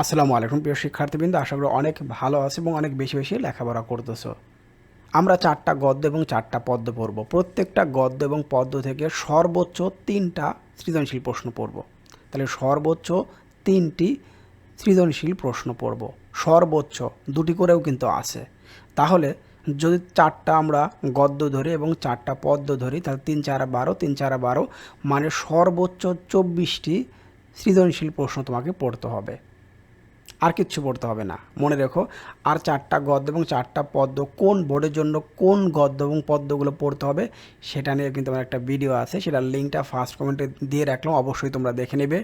আসসালামু আলাইকুম, প্রিয় শিক্ষার্থীবৃন্দ। আশা করি অনেক ভালো আছে এবং অনেক বেশি বেশি লেখাপড়া করতেছো। আমরা চারটা গদ্য এবং চারটা পদ্য পড়ব। প্রত্যেকটা গদ্য এবং পদ্য থেকে সর্বোচ্চ তিনটা সৃজনশীল প্রশ্ন পড়ব। তাহলে সর্বোচ্চ তিনটি সৃজনশীল প্রশ্ন পড়ব। সর্বোচ্চ দুটি করেও কিন্তু আছে। তাহলে যদি চারটা আমরা গদ্য ধরি এবং চারটা পদ্য ধরি, তাহলে তিন চার বারো, তিন চার বারো মানে সর্বোচ্চ চব্বিশটি সৃজনশীল প্রশ্ন তোমাকে পড়তে হবে। আর কিচ্ছু পড়তে হবে না। মনে রেখো, আর চারটা গদ্য এবং চারটা পদ্য কোন বোর্ডের জন্য কোন গদ্য এবং পদ্যগুলো পড়তে হবে সেটা নিয়ে কিন্তু আমার একটা ভিডিও আছে। সেটার লিঙ্কটা ফার্স্ট কমেন্টে দিয়ে রাখলাম, অবশ্যই তোমরা দেখে নেবে।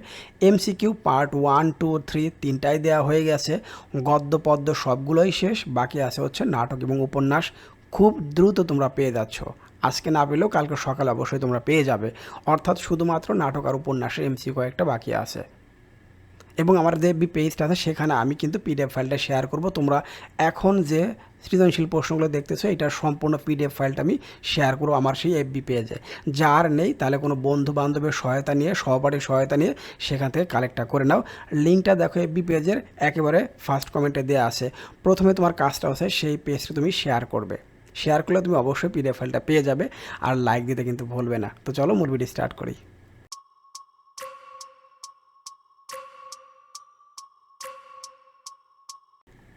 MCQ part one two three তিনটাই দেওয়া হয়ে গেছে। গদ্য, পদ্য সবগুলোই শেষ, বাকি আছে হচ্ছে নাটক এবং উপন্যাস। খুব দ্রুত তোমরা পেয়ে যাচ্ছ। আজকে না পেলেও কালকে সকালে অবশ্যই তোমরা পেয়ে যাবে। অর্থাৎ শুধুমাত্র নাটক আর উপন্যাসের এমসি কয়েকটা বাকি আছে। এবং আমার যে পেজটা আছে সেখানে আমি কিন্তু পিডিএফ ফাইলটা শেয়ার করব। তোমরা এখন যে সৃজনশীল প্রশ্নগুলো দেখতেছো এটার সম্পূর্ণ পিডিএফ ফাইলটা আমি শেয়ার করব আমার সেই এফবি পেজে যার নেই, তাহলে কোনো বন্ধু বান্ধবের সহায়তা নিয়ে, সহপাঠীর সহায়তা নিয়ে সেখান থেকে কালেক্টটা করে নাও। লিঙ্কটা দেখো এফবি পেজের একেবারে ফার্স্ট কমেন্টে দেওয়া আছে। প্রথমে তোমার কাজটা হচ্ছে সেই পেজটা তুমি শেয়ার করবে। শেয়ার করলে তুমি অবশ্যই পিডিএফ ফাইলটা পেয়ে যাবে। আর লাইক দিতে কিন্তু ভুলবে না। তো চলো মূল স্টার্ট করি।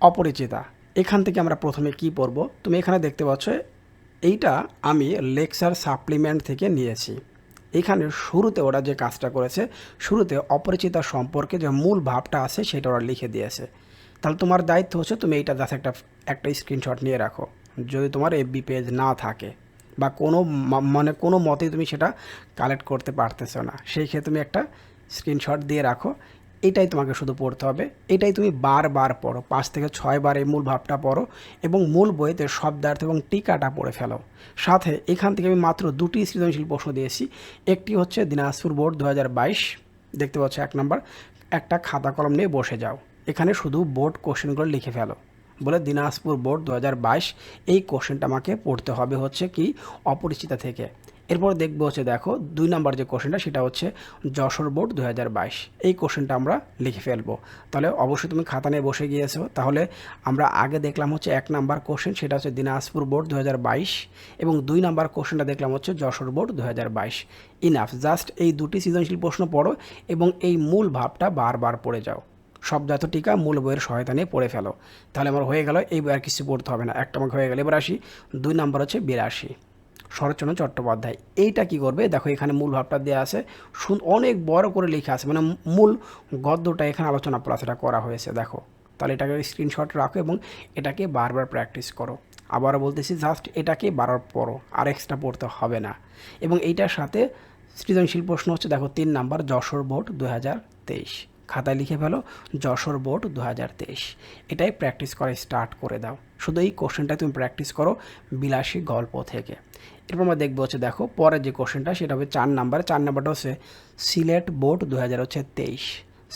অপরিচিতা। এখান থেকে আমরা প্রথমে কি পড়ব? তুমি এখানে দেখতে পাচ্ছ, এইটা আমি লেকচার সাপ্লিমেন্ট থেকে নিয়েছি। এখানে শুরুতে ওরা যে কাজটা করেছে, শুরুতে অপরিচিতা সম্পর্কে যে মূল ভাবটা আছে, সেটা ওরা লিখে দিয়েছে। তাহলে তোমার দায়িত্ব হচ্ছে তুমি এইটা জাস্ট একটা একটা স্ক্রিনশট নিয়ে রাখো। যদি তোমার এফবি পেজ না থাকে বা কোনো মানে কোনো মতেই তুমি সেটা কালেক্ট করতে পারতেছো না, সেই ক্ষেত্রে তুমি একটা স্ক্রিনশট দিয়ে রাখো। এটাই তোমাকে শুধু পড়তে হবে। এটাই তুমি বারবার পড়ো, পাঁচ থেকে ছয় বার এই মূল ভাবটা পড়ো এবং মূল বইতে শব্দার্থ এবং টিকাটা পড়ে ফেলো। সাথে এখান থেকে আমি মাত্র দুটি সৃজনশীল প্রশ্ন দিয়েছি। একটি হচ্ছে দিনাজপুর বোর্ড দু হাজার বাইশ, দেখতে পাচ্ছ এক নম্বর, একটা খাতা কলম নিয়ে বসে যাও। এখানে শুধু বোর্ড কোশ্চেনগুলো লিখে ফেলো। বলে দিনাজপুর বোর্ড দু হাজার বাইশ, এই কোশ্চেনটা আমাকে পড়তে হবে হচ্ছে কি, অপরিচিতা থেকে। এরপর দেখব হচ্ছে, দেখো, দুই নাম্বার যে কোশ্চেনটা সেটা হচ্ছে যশোর বোর্ড দু হাজার বাইশ। এই কোশ্চেনটা আমরা লিখে ফেলব। তাহলে অবশ্যই তুমি খাতা নিয়ে বসে গিয়েছো। তাহলে আমরা আগে দেখলাম হচ্ছে এক নাম্বার কোশ্চেন সেটা হচ্ছে দিনাজপুর বোর্ড দু হাজার বাইশ এবং দুই নাম্বার কোশ্চেনটা দেখলাম হচ্ছে যশোর বোর্ড দু হাজার বাইশ। ইনাফ জাস্ট এই দুটি সৃজনশীল প্রশ্ন পড়ো এবং এই মূল ভাবটা বারবার পড়ে যাও। শব্দার্থ টিকা মূল বইয়ের সহায়তা নিয়ে পড়ে ফেলো। তাহলে আমার হয়ে গেল এই বই আর কিছু পড়তে হবে না। একটা আমাকে হয়ে গেল। এবার আসি, দুই নাম্বার হচ্ছে বিরাশি। শরৎচন্দ্র চট্টোপাধ্যায়। এইটা কি করবে? দেখো, এখানে মূল ভাবটা দেওয়া আছে। অনেক বড় করে লেখা আছে। মানে মূল গদ্যটা এখানে আলোচনা প্লাস এটা করা হয়েছে, দেখো। তাহলে এটাকে স্ক্রিনশট রাখো এবং এটাকে বারবার প্র্যাকটিস করো। আবারও বলতেছি জাস্ট এটাকে বারবার পড়ো, আর এক্সট্রা পড়তে হবে না। এবং এইটার সাথে সৃজনশীল প্রশ্ন হচ্ছে, দেখো, তিন নাম্বার, যশোর বোর্ড দু হাজার তেইশ। খাতায় লিখে ফেলো, যশোর বোর্ড দু হাজার তেইশ। এটাই প্র্যাকটিস করা স্টার্ট করে দাও। শুধু এই কোশ্চেনটা তুমি প্র্যাকটিস করো বিলাসী গল্প থেকে। এরপর আমরা দেখব হচ্ছে, দেখো, পরের যে কোশ্চেনটা, সেটা হবে চার নাম্বার। চার নাম্বারটা হচ্ছে সিলেট বোর্ড দু হাজার হচ্ছে তেইশ।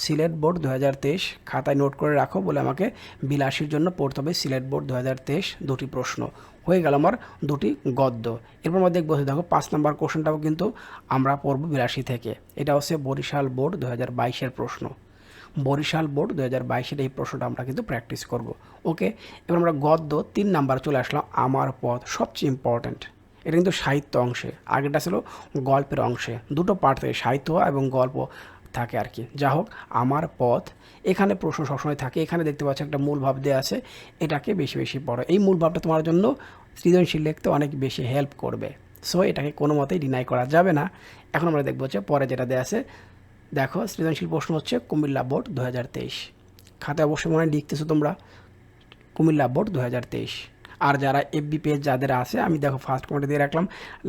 সিলেট বোর্ড দু হাজার তেইশ খাতায় নোট করে রাখো বলে আমাকে বিলাসীর জন্য পড়তে হবে। সিলেট বোর্ড দু হাজার তেইশ, দুটি প্রশ্ন। হয়ে গেল আমার দুটি গদ্য। এরপর আমরা দেখব দেখো, পাঁচ নাম্বার কোশ্চেনটাও কিন্তু আমরা পড়ব বিলাসী থেকে। এটা হচ্ছে বরিশাল বোর্ড দু হাজার বাইশের প্রশ্ন। বরিশাল বোর্ড দু হাজার বাইশের এই প্রশ্নটা আমরা কিন্তু প্র্যাকটিস করব। ওকে, এবার আমরা গদ্য তিন নাম্বার চলে আসলাম। আমার পথ সবচেয়ে ইম্পর্ট্যান্ট এটা কিন্তু সাহিত্য অংশে। আগেটা ছিল গল্পের অংশে। দুটো পার্ট থাকে, সাহিত্য এবং গল্প থাকে আর কি। যা হোক, আমার পথ, এখানে প্রশ্ন সবসময় থাকে, এখানে দেখতে পাচ্ছি একটা মূল ভাব দেওয়া আছে, এটাকে বেশি বেশি পড়ো। এই মূল ভাবটা তোমার জন্য সৃজনশীল লিখতে অনেক বেশি হেল্প করবে। সো এটাকে কোনো মতেই ডিনাই করা যাবে না। এখন আমরা দেখব হচ্ছে পরে যেটা দেওয়া আছে। দেখো, সৃজনশীল প্রশ্ন হচ্ছে কুমিল্লা বোর্ড দু খাতায় অবশ্যই মনে হয় লিখতেছো তোমরা। কুমিল্লা বোর্ড দু হাজার তেইশ। আর যারা এফবি পেজ যাদের আছে, আমি দেখো ফার্স্ট কমেন্টে দিয়ে রাখলাম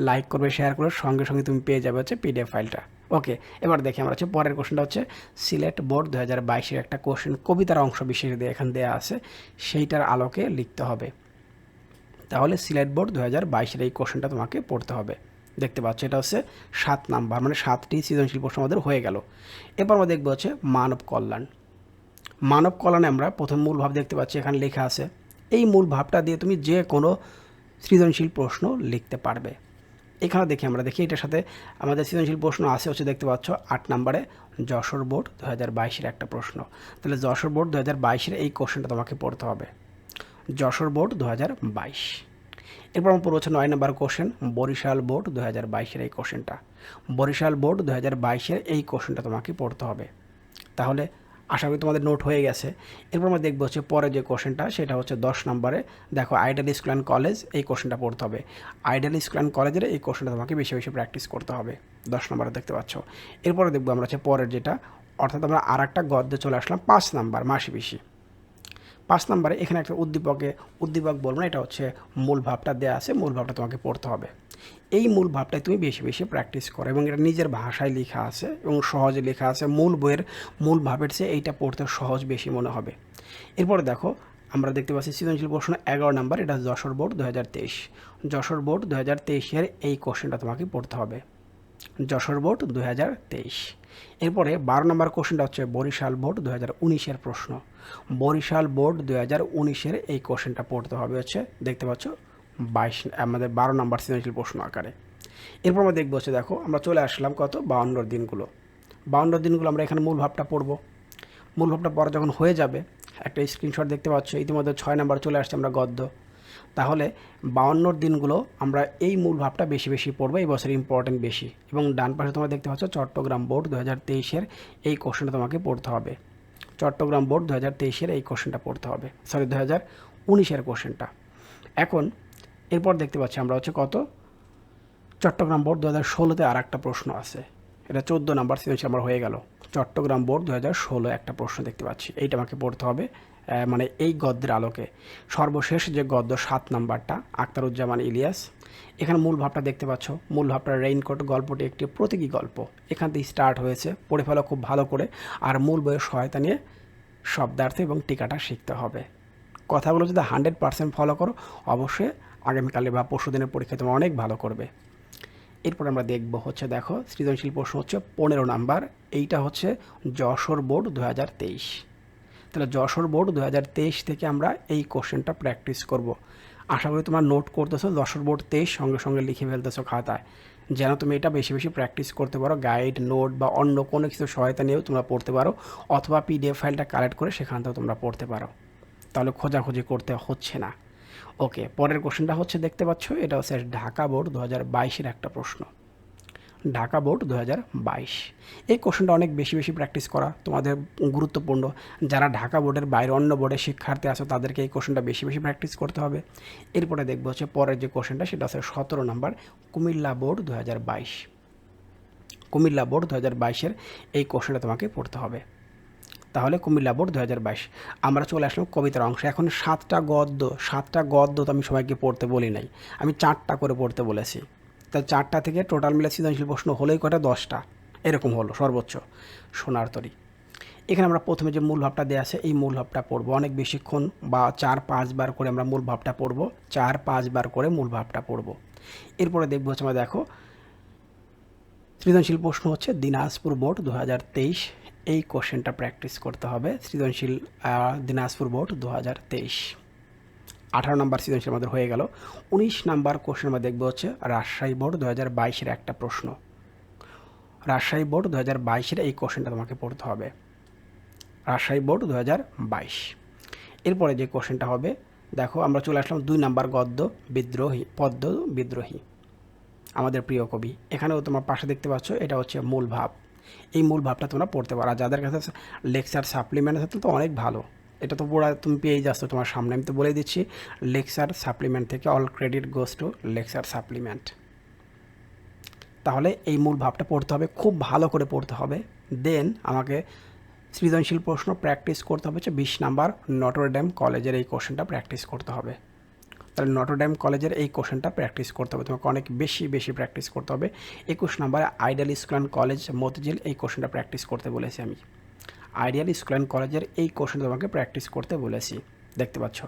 লাইক করবে শেয়ার করবে, সঙ্গে সঙ্গে তুমি পেয়ে যাবে হচ্ছে পিডিএফ ফাইলটা ওকে এবার দেখি আমরা হচ্ছে পরের কোশ্চেনটা হচ্ছে সিলেট বোর্ড দু হাজার বাইশের একটা কোশ্চেন কবিতার অংশ বিশেষ দিয়ে এখানে দেওয়া আছে, সেইটার আলোকে লিখতে হবে। তাহলে সিলেট বোর্ড দু হাজার বাইশের এই কোশ্চেনটা তোমাকে পড়তে হবে। দেখতে পাচ্ছ, এটা হচ্ছে সাত নাম্বার মানে সাতটি সৃজনশীল প্রশ্ন আমাদের হয়ে গেল। এরপর আমরা দেখব হচ্ছে মানব কল্যাণ। মানব কল্যাণে আমরা প্রথম মূল ভাব দেখতে পাচ্ছি, এখানে লেখা আছে এই মূল ভাবটা দিয়ে তুমি যে কোনো সৃজনশীল প্রশ্ন লিখতে পারবে। এখানে দেখি, আমরা দেখি এটার সাথে আমাদের সৃজনশীল প্রশ্ন আছে হচ্ছে দেখতে পাচ্ছ আট নম্বরে যশোর বোর্ড দু হাজার বাইশের একটা প্রশ্ন। তাহলে যশোর বোর্ড দু হাজার বাইশের এই কোশ্চেনটা তোমাকে পড়তে হবে। যশোর বোর্ড দু হাজার বাইশ। এরপর আমার পড়ব হচ্ছে নয় নম্বর কোশ্চেন, বরিশাল বোর্ড দু হাজার বাইশের এই কোশ্চেনটা। বরিশাল বোর্ড দু হাজার এই কোশ্চেনটা তোমাকে পড়তে হবে। তাহলে আশা করি তোমাদের নোট হয়ে গেছে। এরপর আমরা দেখব হচ্ছে পরে যে কোশ্চেনটা সেটা হচ্ছে দশ নম্বরে। দেখো আইডিয়াল স্কুল অ্যান্ড কলেজ এই কোশ্চেনটা পড়তে হবে। আইডিয়াল স্কুল অ্যান্ড কলেজের এই কোশ্চেনটা তোমাকে বেশি বেশি প্র্যাকটিস করতে হবে। দশ নম্বরে দেখতে পাচ্ছ। এরপরে দেখব আমরা হচ্ছে পরের যেটা, অর্থাৎ আমরা আর একটা গদ্যে চলে আসলাম, পাঁচ নাম্বার মাসি বেশি পাঁচ নম্বরে এখানে একটা উদ্দীপকে, উদ্দীপক বলব না, এটা হচ্ছে মূল ভাবটা দেওয়া আছে, মূল ভাবটা তোমাকে পড়তে হবে। এই মূল ভাবটাই তুমি বেশি বেশি প্র্যাকটিস করো এবং এটা নিজের ভাষায় লেখা আছে এবং সহজে লেখা আছে। মূল বইয়ের মূল ভাবের চেয়ে এইটা পড়তে সহজ বেশি মনে হবে। এরপরে দেখো, আমরা দেখতে পাচ্ছি সৃজনশীল প্রশ্ন এগারো নাম্বার, এটা যশোর বোর্ড দু হাজার তেইশ। যশোর বোর্ড দু হাজার তেইশের এই কোশ্চেনটা তোমাকে পড়তে হবে। যশোর বোর্ড দু হাজার তেইশ। এরপরে বারো নম্বর কোশ্চেনটা হচ্ছে বরিশাল বোর্ড দু হাজার উনিশের প্রশ্ন। বরিশাল বোর্ড দু হাজার উনিশের এই কোশ্চেনটা পড়তে হবে হচ্ছে, দেখতে পাচ্ছ? বাইশ, আমাদের বারো নম্বর সৃজনশীল প্রশ্ন আকারে। এরপর আমরা দেখব হচ্ছে, দেখো, আমরা চলে আসলাম কত? বাউন্নর দিনগুলো। বাউন্নর দিনগুলো আমরা এখানে মূল ভাবটা পড়ব। মূল ভাবটা পরে যখন হয়ে যাবে, একটা স্ক্রিনশট দেখতে পাচ্ছ, ইতিমধ্যে ছয় নাম্বার চলে আসছে আমরা গদ্য। তাহলে বাউন্নর দিনগুলো আমরা এই মূল ভাবটা বেশি বেশি পড়ব, এই বছর ইম্পর্টেন্ট বেশি। এবং ডান পাশে তোমরা দেখতে পাচ্ছ, চট্টগ্রাম বোর্ড দু হাজার তেইশের এই কোশ্চেনটা তোমাকে পড়তে হবে। চট্টগ্রাম বোর্ড দু হাজার তেইশের এই কোশ্চেনটা পড়তে হবে। সরি দু হাজার উনিশের কোশ্চেনটা। এখন, এরপর দেখতে পাচ্ছি আমরা হচ্ছে কত? চট্টগ্রাম বোর্ড দু হাজার ষোলোতে আর একটা প্রশ্ন আছে। এটা চোদ্দ নাম্বার সৃজনশীল আমার হয়ে গেল। চট্টগ্রাম বোর্ড দু হাজার ষোলো একটা প্রশ্ন দেখতে পাচ্ছি। এইটা আমাকে পড়তে হবে। মানে এই গদ্যের আলোকে। সর্বশেষ যে গদ্য সাত নাম্বারটা আক্তারুজ্জামান ইলিয়াস, এখানে মূল ভাবটা দেখতে পাচ্ছ। মূল ভাবটা রেইনকোট গল্পটি একটি প্রতীকী গল্প। এখান থেকে স্টার্ট হয়েছে। পড়ে ফেলো খুব ভালো করে। আর মূল বইয়ের সহায়তা নিয়ে শব্দার্থ এবং টিকাটা শিখতে হবে। কথাগুলো যদি হান্ড্রেড পার্সেন্ট ফলো করো, অবশ্যই আগামীকালে বা পরশু দিনের পরীক্ষায় তোমার অনেক ভালো করবে। এরপর আমরা দেখব হচ্ছে, দেখো, সৃজনশীল প্রশ্ন হচ্ছে পনেরো নাম্বার। এইটা হচ্ছে যশোর বোর্ড দু হাজার তেইশ। তাহলে যশোর বোর্ড দু হাজার তেইশ থেকে আমরা এই কোশ্চেনটা প্র্যাকটিস করব। আশা করি তোমরা নোট করতেছো, যশোর বোর্ড তেইশ, সঙ্গে সঙ্গে লিখে ফেলতেছো খাতায়। যেন তুমি এটা বেশি বেশি প্র্যাকটিস করতে পারো গাইড নোট বা অন্য কোনো কিছু সহায়তা নিয়েও তোমরা পড়তে পারো, অথবা পিডিএফ ফাইলটা কালেক্ট করে সেখান থেকেও তোমরা পড়তে পারো। তাহলে খোঁজাখুঁজি করতে হচ্ছে না। ওকে পরের কোশ্চেনটা হচ্ছে, দেখতে পাচ্ছ, এটা হচ্ছে ঢাকা বোর্ড দু হাজার একটা প্রশ্ন। ঢাকা বোর্ড দু হাজার বাইশ। এই কোশ্চেনটা অনেক বেশি বেশি প্র্যাকটিস করা তোমাদের গুরুত্বপূর্ণ। যারা ঢাকা বোর্ডের বাইরে অন্য বোর্ডের শিক্ষার্থী আছে, তাদেরকে এই কোশ্চেনটা বেশি বেশি প্র্যাকটিস করতে হবে। এরপরে দেখব হচ্ছে পরের যে কোশ্চেনটা সেটা হচ্ছে সতেরো নম্বর কুমিল্লা বোর্ড দু হাজার বাইশ। কুমিল্লা বোর্ড দু হাজার বাইশের এই কোশ্চেনটা তোমাকে পড়তে হবে। তাহলে কুমিল্লা বোর্ড দু হাজার বাইশ। আমরা চলে আসলাম কবিতার অংশ। এখন সাতটা গদ্য সাতটা গদ্য তো আমি সবাইকে পড়তে বলি নাই। আমি চারটা করে পড়তে বলেছি। তা চারটা থেকে টোটাল মিলে সৃজনশীল প্রশ্ন হলেই কটা দশটা। এরকম হলো, সর্বোচ্চ সোনার তরি। এখানে আমরা প্রথমে যে মূল ভাবটা দেওয়া আছে, এই মূল ভাবটা পড়ব। অনেক বেশিক্ষণ বা চার পাঁচবার করে আমরা মূল ভাবটা পড়ব। চার পাঁচবার করে মূল ভাবটা পড়ব। এরপরে দেখব হচ্ছে আমরা দেখো, সৃজনশীল প্রশ্ন হচ্ছে দিনাজপুর বোর্ড দু হাজার তেইশ। এই কোশ্চেনটা প্র্যাকটিস করতে হবে। সৃজনশীল দিনাজপুর বোর্ড দু হাজার তেইশ। আঠারো নম্বর সৃজনশীল আমাদের হয়ে গেল। উনিশ নাম্বার কোশ্চেন আমরা দেখব হচ্ছে রাজশাহী বোর্ড দু হাজার বাইশের একটা প্রশ্ন। রাজশাহী বোর্ড দু হাজার বাইশের এই কোশ্চেনটা তোমাকে পড়তে হবে। রাজশাহী বোর্ড দু হাজার বাইশ। এরপরে যে কোশ্চেনটা হবে, দেখো আমরা চলে আসলাম দুই নাম্বার গদ্য, বিদ্রোহী পদ্ম বিদ্রোহী। আমাদের প্রিয় কবি। এখানেও তোমার পাশে দেখতে পাচ্ছ, এটা হচ্ছে মূল ভাব। এই মূল ভাবটা তোমরা পড়তে পারো। আর যাদের কাছে লেকচার সাপ্লিমেন্ট আছে তো অনেক ভালো। এটা তো পড়া তুমি পেয়ে যাচ্ছ তোমার সামনে। আমি তো বলে দিচ্ছি লেকচার সাপ্লিমেন্ট থেকে all credit goes to lecture supplement তাহলে এই মূল ভাবটা পড়তে হবে, খুব ভালো করে পড়তে হবে। দেন আমাকে সৃজনশীল প্রশ্ন প্র্যাকটিস করতে হবে হচ্ছে বিশ নাম্বার নটরড্যাম কলেজের এই কোশ্চেনটা প্র্যাকটিস করতে হবে। তাহলে নটরড্যাম কলেজের এই কোশ্চেনটা প্র্যাকটিস করতে হবে, তোমাকে অনেক বেশি বেশি প্র্যাকটিস করতে হবে। একুশ নাম্বারে Ideal school and college Motijheel এই কোশ্চেনটা প্র্যাকটিস করতে বলেছি আমি। আইডিয়াল স্কুল অ্যান্ড কলেজের এই কোশ্চেন তোমাকে প্র্যাকটিস করতে বলেছি। দেখতে পাচ্ছ?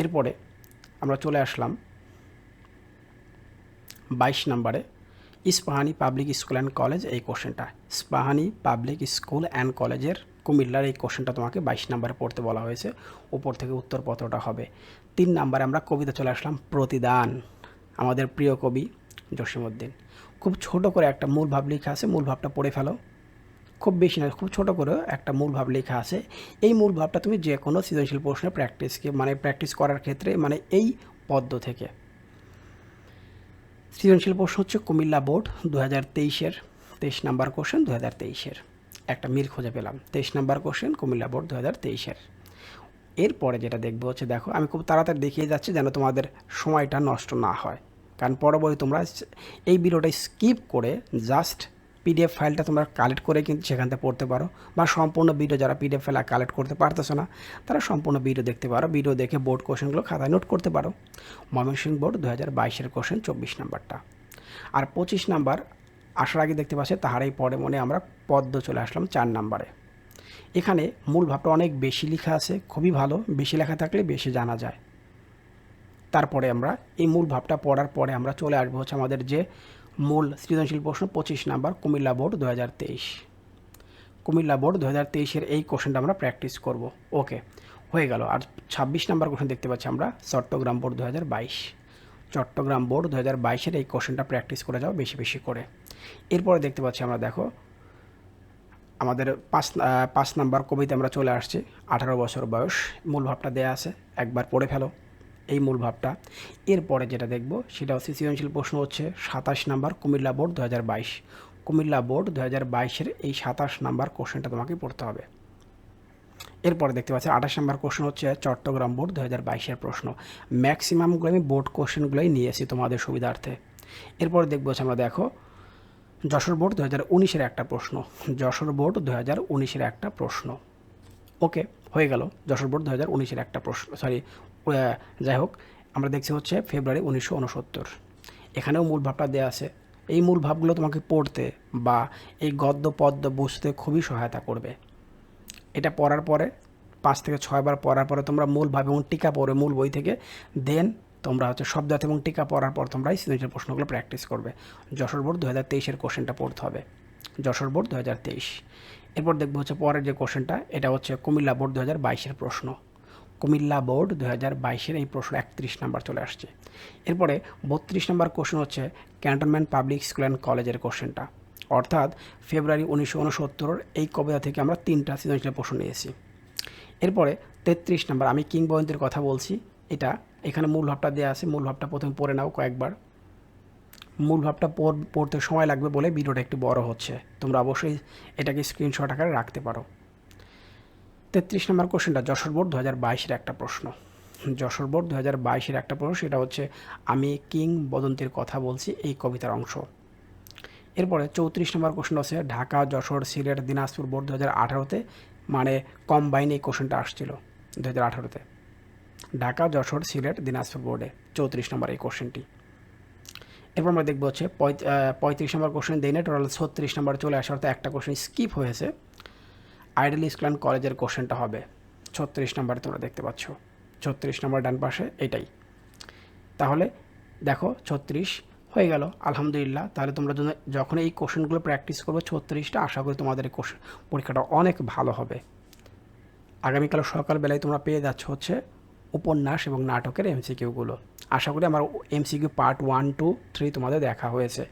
এরপরে আমরা চলে আসলাম বাইশ নম্বরে Ispahani public school and college এই কোশ্চেনটা। ইস্পাহানি পাবলিক স্কুল অ্যান্ড কলেজের কুমিল্লার এই কোশ্চেনটা তোমাকে বাইশ নম্বরে পড়তে বলা হয়েছে। উপর থেকে উত্তরপত্রটা হবে। তিন নম্বরে আমরা কবিতা চলে আসলাম, প্রতিদান। আমাদের প্রিয় কবি জসিমউদ্দিন। খুব ছোট করে একটা মূল ভাব লেখা আছে, মূল ভাবটা পড়ে ফেলো। খুব বেশি না, খুব ছোট করে একটা মূল ভাব লেখা আছে। এই মূল ভাবটা তুমি যে কোনো সৃজনশীল প্রশ্নে প্র্যাকটিসকে মানে প্র্যাকটিস করার ক্ষেত্রে মানে এই পদ্ম থেকে। সৃজনশীল প্রশ্ন হচ্ছে কুমিল্লা বোর্ড দু হাজার তেইশের তেইশ নাম্বার কোশ্চেন দু হাজার তেইশের। একটা মিল খুঁজে পেলাম, তেইশ নাম্বার কোশ্চেন কুমিল্লা বোর্ড দু হাজার তেইশের। এরপরে যেটা দেখব হচ্ছে, দেখো, আমি খুব তাড়াতাড়ি দেখিয়ে যাচ্ছি যেন তোমাদের সময়টা নষ্ট না হয়। কারণ পরবর্তী তোমরা এই ভিডিওটা স্কিপ করে জাস্ট পিডিএফ ফাইলটা তোমরা কালেক্ট করে কিন্তু সেখান থেকে পড়তে পারো বা সম্পূর্ণ ভিডিও যারা পিডিএফ ফাইল কালেক্ট করতে পারতেছো না, তারা সম্পূর্ণ ভিডিও দেখতে পারো। ভিডিও দেখে বোর্ড কোশ্চেনগুলো খাতায় নোট করতে পারো। ময়মনসিংহ বোর্ড দু হাজার বাইশের কোশ্চেন চব্বিশ নাম্বারটা। আর পঁচিশ নাম্বার, আসার আগে দেখতে পাচ্ছি তাহারাই পরে মনে আমরা পদ্ম চলে আসলাম চার নাম্বারে। এখানে মূল ভাবটা অনেক বেশি লেখা আছে, খুবই ভালো। বেশি লেখা থাকলে বেশি জানা যায়। তারপরে আমরা এই মূল ভাবটা পড়ার পরে আমরা চলে আসব হচ্ছে আমাদের যে মূল সৃজনশীল প্রশ্ন পঁচিশ নাম্বার কুমিল্লা বোর্ড দু হাজার তেইশ। কুমিল্লা বোর্ড দু হাজার তেইশের এই কোশ্চেনটা আমরা প্র্যাকটিস করব। ওকে, হয়ে গেল। আর ছাব্বিশ নাম্বার কোশ্চেন দেখতে পাচ্ছি আমরা, চট্টগ্রাম বোর্ড দু হাজার বাইশ। চট্টগ্রাম বোর্ড দু হাজার বাইশের এই কোশ্চেনটা প্র্যাকটিস করে যাও বেশি বেশি করে। এরপরে দেখতে পাচ্ছি আমরা, দেখো, আমাদের পাঁচ পাঁচ নাম্বার কবিতা আমরা চলে আসছি, আঠারো বছর বয়স, মূল ভাবটা দেয়া আছে, একবার পড়ে ফেলো। এই মূল ভাবটা। এরপরে যেটা দেখব, সেটা হচ্ছে সৃজনশীল প্রশ্ন হচ্ছে সাতাশ নাম্বার কুমিল্লা বোর্ড দু হাজার বাইশ। কুমিল্লা বোর্ড দু হাজার বাইশের এই সাতাশ নাম্বার কোশ্চেনটা তোমাকে পড়তে হবে। এরপরে দেখতে পাচ্ছি আঠাশ নাম্বার কোশ্চেন হচ্ছে চট্টগ্রাম বোর্ড দু হাজার বাইশের প্রশ্ন। ম্যাক্সিমামগুলো আমি বোর্ড কোশ্চেনগুলোই নিয়েছি তোমাদের সুবিধার্থে। এরপরে দেখব হচ্ছে আমরা দেখো, যশোর বোর্ড দু হাজার উনিশের একটা প্রশ্ন। যশোর বোর্ড দু হাজার উনিশের একটা প্রশ্ন। ওকে, হয়ে গেল। যশোর বোর্ড দু উনিশের একটা প্রশ্ন সরি যাই হোক, আমরা দেখছি হচ্ছে ফেব্রুয়ারি উনিশশো উনসত্তর। এখানেও মূল ভাবটা দেওয়া আছে। এই মূল ভাবগুলো তোমাকে পড়তে বা এই গদ্য, পদ্য বুঝতে খুবই সহায়তা করবে। এটা পড়ার পরে, পাঁচ থেকে ছয়বার পড়ার পরে তোমরা মূল ভাব এবং টিকা পড়ে মূল বই থেকে। দেন তোমরা হচ্ছে শব্দার্থ এবং টিকা পড়ার পর তোমরা এই সৃজনশীল প্রশ্নগুলো প্র্যাকটিস করবে। যশোর বোর্ড দু হাজার তেইশের কোশ্চেনটা পড়তে হবে। যশোর বোর্ড দু হাজার তেইশ। এরপর দেখব হচ্ছে পরের যে কোশ্চেনটা এটা হচ্ছে কুমিল্লা বোর্ড দু হাজার বাইশের প্রশ্ন। কুমিল্লা বোর্ড দু হাজার বাইশের এই প্রশ্ন একত্রিশ নাম্বার চলে আসছে। এরপরে বত্রিশ নাম্বার কোশ্চেন হচ্ছে ক্যান্টনমেন্ট পাবলিক স্কুল অ্যান্ড কলেজের কোশ্চেনটা। অর্থাৎ ফেব্রুয়ারি উনিশশো উনসত্তর এই কবিতা থেকে আমরা তিনটা সৃজনশীল প্রশ্ন নিয়েছি। এরপরে তেত্রিশ নাম্বার আমি কিংবদন্তির কথা বলছি। এটা এখানে মূল ভাবটা দেওয়া আছে। মূল ভাবটা প্রথমে পড়ে নাও কয়েকবার। মূল ভাবটা পড়- পড়তে সময় লাগবে বলে ভিডিওটা একটু বড় হচ্ছে। তোমরা অবশ্যই এটাকে স্ক্রিনশট আকারে রাখতে পারো। তেত্রিশ নম্বর কোশ্চেনটা, যশোর বোর্ড দু হাজার বাইশের একটা প্রশ্ন। যশোর বোর্ড দু হাজার বাইশের একটা প্রশ্ন, সেটা হচ্ছে, আমি কিং বদন্তির কথা বলছি এই কবিতার অংশ। এরপরে চৌত্রিশ নম্বর কোশ্চেন আছে ঢাকা, যশোর, সিলেট, দিনাজপুর বোর্ড দু হাজার আঠারোতে মানে কম্বাইন এই কোশ্চেনটা আসছিল দু হাজার আঠারোতে। ঢাকা, যশোর, সিলেট, দিনাজপুর বোর্ডে চৌত্রিশ নম্বর এই কোশ্চেনটি। এরপর আমরা দেখব হচ্ছে পঁয়ত্রিশ নম্বর কোশ্চেন দেই না টোটাল ছত্রিশ নম্বর চলে আসার তো একটা কোশ্চেন স্কিপ হয়েছে। আইডল অ্যান্ড কলেজের কোশ্চেনটা হবে। ছত্রিশ নম্বরে তোমরা দেখতে পাচ্ছ। ছত্রিশ নম্বর ডান পাশে এটাই। তাহলে দেখো, ছত্রিশ হয়ে গেল, আলহামদুলিল্লাহ। তাহলে তোমরা যখন- এই কোশ্চেনগুলো প্র্যাকটিস করবে ছত্রিশটা, আশা করি তোমাদের কোশ্চেন পরীক্ষাটা অনেক ভালো হবে। আগামীকাল সকালবেলায় তোমরা পেয়ে যাচ্ছ হচ্ছে উপন্যাস এবং নাটকের এমসিকিউগুলো। আশা করি আমার MCQ part one, two, three তোমাদের দেখা হয়েছে।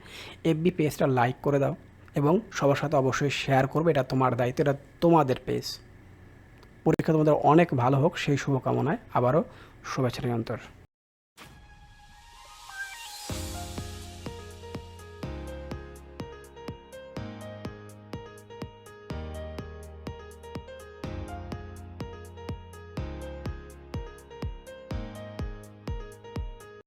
এফবি পেজটা লাইক করে দাও। এবং সবার সাথে অবশ্যই শেয়ার করবে, এটা তোমার দায়িত্ব, এটা তোমাদের পেজ পরীক্ষা তোমাদের অনেক ভালো হোক, সেই শুভকামনায় আবারও শুভেচ্ছা নিরন্তর।